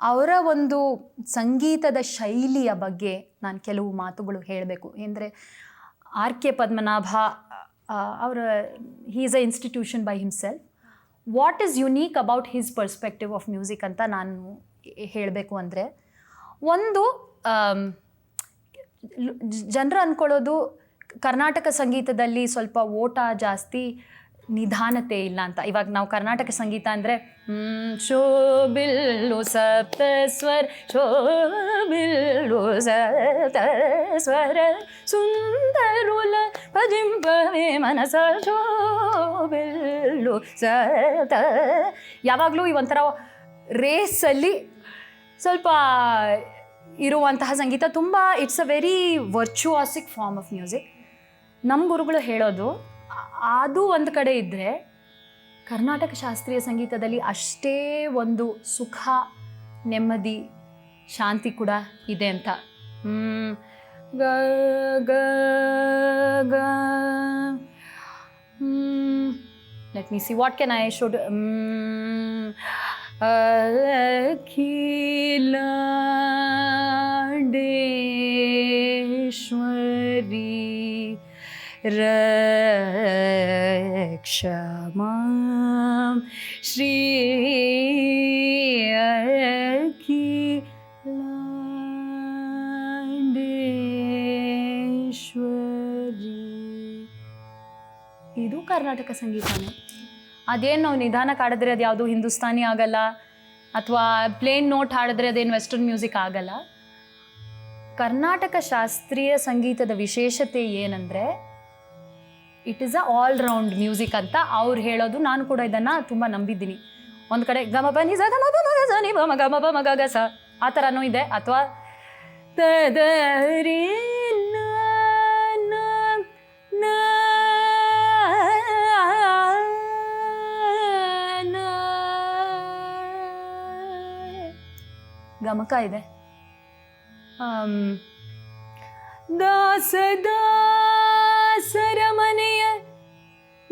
ಅವರ ಒಂದು ಸಂಗೀತದ ಶೈಲಿಯ ಬಗ್ಗೆ ನಾನು ಕೆಲವು ಮಾತುಗಳು ಹೇಳಬೇಕು. ಅಂದರೆ ಆರ್ ಕೆ ಪದ್ಮನಾಭ ಅವರ he is a institution by himself what is unique about his perspective of music ಅಂತ ನಾನು ಹೇಳಬೇಕು ಅಂದರೆ, ಒಂದು ಜನರು ಅಂದ್ಕೊಳ್ಳೋದು ಕರ್ನಾಟಕ ಸಂಗೀತದಲ್ಲಿ ಸ್ವಲ್ಪ ಓಟ ಜಾಸ್ತಿ ನಿಧಾನತೆ ಇಲ್ಲ ಅಂತ. ಇವಾಗ ನಾವು ಕರ್ನಾಟಕ ಸಂಗೀತ ಅಂದರೆ ಶೋಬಿಲ್ಲು ಸಪ್ತ ಸ್ವರ ಶೋಬಿಲ್ಲು ಸಪ್ತ ಸ್ವರ, ಸುಂದರುಲ ಭಜಿಂಪವೇ ಮನಸ ಶೋಬಿಲ್ಲು ಸಪ್ತ. ಯಾವಾಗಲೂ ಈ ಒಂಥರ ರೇಸಲ್ಲಿ ಸ್ವಲ್ಪ ಇರುವಂತಹ ಸಂಗೀತ. ತುಂಬ it's a very virtuosic form of music ನಮ್ಮ ಗುರುಗಳು ಹೇಳೋದು ಅದು ಒಂದು ಕಡೆ ಇದ್ದರೆ ಕರ್ನಾಟಕ ಶಾಸ್ತ್ರೀಯ ಸಂಗೀತದಲ್ಲಿ ಅಷ್ಟೇ ಒಂದು ಸುಖ, ನೆಮ್ಮದಿ, ಶಾಂತಿ ಕೂಡ ಇದೆ ಅಂತ. ಗ ಗ ಗ. Let me see what can I should Akhilandeshwari ರಕ್ಷಮಾಂ Shri Akhilandeshwari ಇದು ಕರ್ನಾಟಕ ಸಂಗೀತನೇ. ಅದೇನು ನಾವು ನಿಧಾನ ಹಾಡಿದ್ರೆ ಅದು ಯಾವುದು ಹಿಂದೂಸ್ತಾನಿ ಆಗಲ್ಲ, ಅಥವಾ ಪ್ಲೇನ್ ನೋಟ್ ಹಾಡಿದ್ರೆ ಅದೇನು ವೆಸ್ಟರ್ನ್ ಮ್ಯೂಸಿಕ್ ಆಗಲ್ಲ. ಕರ್ನಾಟಕ ಶಾಸ್ತ್ರೀಯ ಸಂಗೀತದ ವಿಶೇಷತೆ ಏನಂದರೆ it is a all round music ಅಂತ ಅವ್ರು ಹೇಳೋದು. ನಾನು ಕೂಡ ಇದನ್ನು ತುಂಬ ನಂಬಿದ್ದೀನಿ. ಒಂದು ಕಡೆ ಗಮ ಬ ನಿಜ ಗಮ ಬ ಮ ಗ ಸ ನಿ ಪ ಮ ಗ ಸ ಆ ಥರನೂ ಇದೆ. ಅಥವಾ ತದರಿ ಗಮಕ ಇದೆ. ದಾಸ ದಾಸರ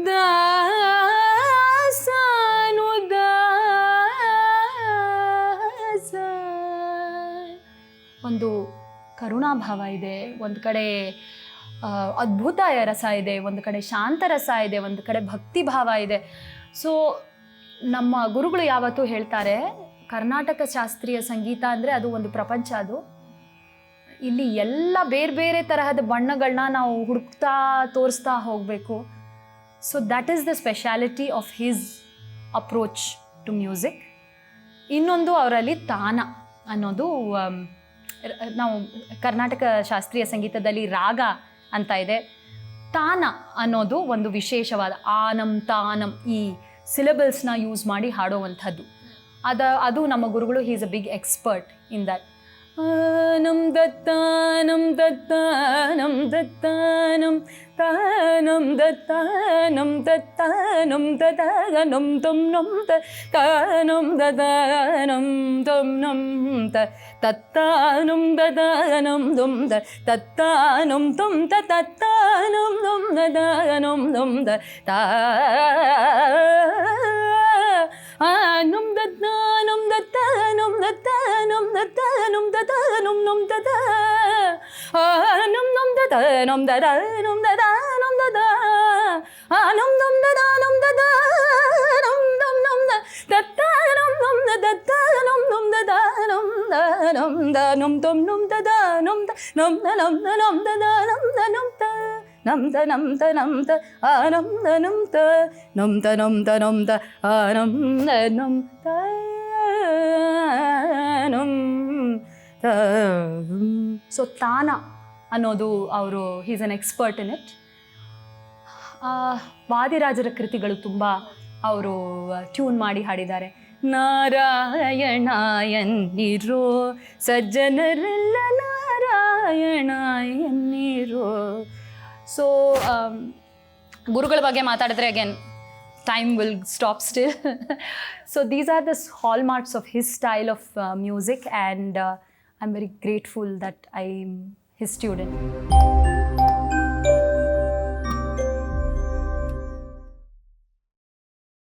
ಮನೆಯ ದಾಸಾನು ದಾಸ ಒಂದು ಕರುಣಾಭಾವ ಇದೆ, ಒಂದು ಕಡೆ ಅದ್ಭುತ ರಸ ಇದೆ, ಒಂದು ಕಡೆ ಶಾಂತ ರಸ ಇದೆ, ಒಂದು ಕಡೆ ಭಕ್ತಿ ಭಾವ ಇದೆ. ಸೊ ನಮ್ಮ ಗುರುಗಳು ಯಾವತ್ತೂ ಹೇಳ್ತಾರೆ, ಕರ್ನಾಟಕ ಶಾಸ್ತ್ರೀಯ ಸಂಗೀತ ಅಂದರೆ ಅದು ಒಂದು ಪ್ರಪಂಚ ಅದು. ಇಲ್ಲಿ ಎಲ್ಲ ಬೇರೆ ಬೇರೆ ತರಹದ ಬಣ್ಣಗಳನ್ನ ನಾವು ಹುಡುಕ್ತಾ, ತೋರಿಸ್ತಾ ಹೋಗಬೇಕು. So that is the speciality of his approach to music ಇನ್ನೊಂದು ಅವರಲ್ಲಿ ತಾನ ಅನ್ನೋದು ನಾವು ಕರ್ನಾಟಕ ಶಾಸ್ತ್ರೀಯ ಸಂಗೀತದಲ್ಲಿ ರಾಗ ಅಂತ ಇದೆ. ತಾನ ಅನ್ನೋದು ಒಂದು ವಿಶೇಷವಾದ ಆನಂ, ತಾನಂ ಈ ಸಿಲೆಬಲ್ಸ್ನ ಯೂಸ್ ಮಾಡಿ ಹಾಡೋವಂಥದ್ದು. ಅದ, ಅದು ನಮ್ಮ ಗುರುಗಳು he's a big expert in that താനം ദത്താനം ദത്താനം ദത്താനം താനം ദത്താനം ദത്താനം ദതാനം തും നം താനം ദദാനം തും നം തത്താനും ദദാനം തും തത്താനും തും തത്താനും തും ദദാനം തും താ ദദനും ദദനും നും ദദ ആനും നും ദദനും ദദനും ദദനും ദദ ആനും നും ദദനും ദദനും ദം നും ദദനും നും ദദനും നും ദദനും ദനും ദനും ദം നും ദദനും നും ദനം ദനം ദദനം ദനം ത നം ത ത ആനം ദനം ത നം ത ത ಸೊ ತಾನ ಅನ್ನೋದು ಅವರು he's an expert in it ವಾದಿರಾಜರ ಕೃತಿಗಳು ತುಂಬ ಅವರು ಟ್ಯೂನ್ ಮಾಡಿ ಹಾಡಿದ್ದಾರೆ. ನಾರಾಯಣಾಯನ್ನಿರೋ ಸಜ್ಜನರಲ್ಲ ಸಜ್ಜನರೆಲ್ಲ ನಾರಾಯಣ ಎನ್ನಿರೋ ಸೊ ಗುರುಗಳ ಬಗ್ಗೆ ಮಾತಾಡಿದ್ರೆ again time will stop still. so these are the hallmarks of his style of uh, music, and uh, I'm very grateful that I'm his student.